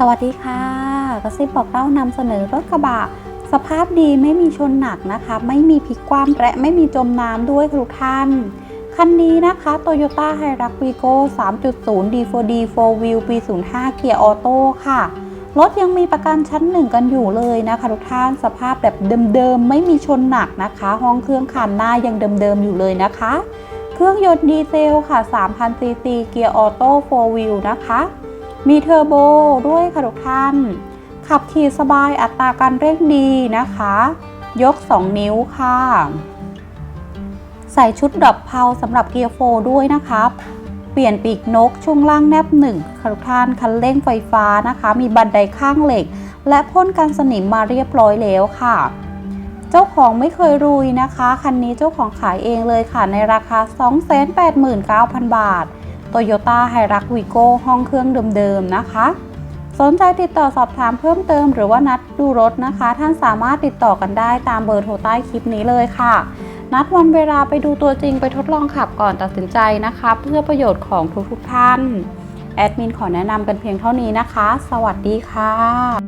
สวัสดีค่ะกระซิบบอกเล่านำเสนอรถกระบะ สภาพดีไม่มีชนหนักนะคะ ไม่มีพลิกคว่ำและไม่มีจมน้ำด้วยทุกท่าน คันนี้นะคะ Toyota h i r u x Vigo 3.0 D4D 4 Wheel ปี 05 เกียร์ออโต้ค่ะ รถยังมีประกันชั้นหนึ่งกันอยู่เลยนะคะทุกท่านสภาพแบบเดิมๆ ไม่มีชนหนักนะคะ ห้องเครื่องคันหน้ายังเดิมๆ อยู่เลยนะคะ เครื่องยนต์ดีเซลค่ะ3,000ซีซีเกียร์ออโต้4 Wheel นะคะ มีเทอร์โบด้วยค่ะทุกท่าน ขับขี่สบายอัตราการเร่งดีนะคะ ยก 2 นิ้วค่ะ ใส่ชุดดับเพลาสำหรับเกียร์โฟด้วยนะครับ เปลี่ยนปีกนกช่วงล่างแนบหนึ่งค่ะทุกท่าน คันเร่งไฟฟ้านะคะ มีบันไดข้างเหล็ก และพ่นกันสนิมมาเรียบร้อยแล้วค่ะเจ้าของไม่เคยรุยนะคะ คันนี้เจ้าของขายเองเลยค่ะในราคา 289,000 บาท Toyota h i r u x Vigo ห้องเครื่องเดิมๆนะคะ สนใจติดต่อสอบถามเพิ่มเติมหรือว่านัดดูรถนะคะ ท่านสามารถติดต่อกันได้ตามเบอร์โทรใต้คลิปนี้เลยค่ะ นัดวันเวลาไปดูตัวจริงไปทดลองขับก่อนตัดสินใจนะคะ เพื่อประโยชน์ของทุกๆท่านแอดมินขอแนะนำกันเพียงเท่านี้นะคะ สวัสดีค่ะ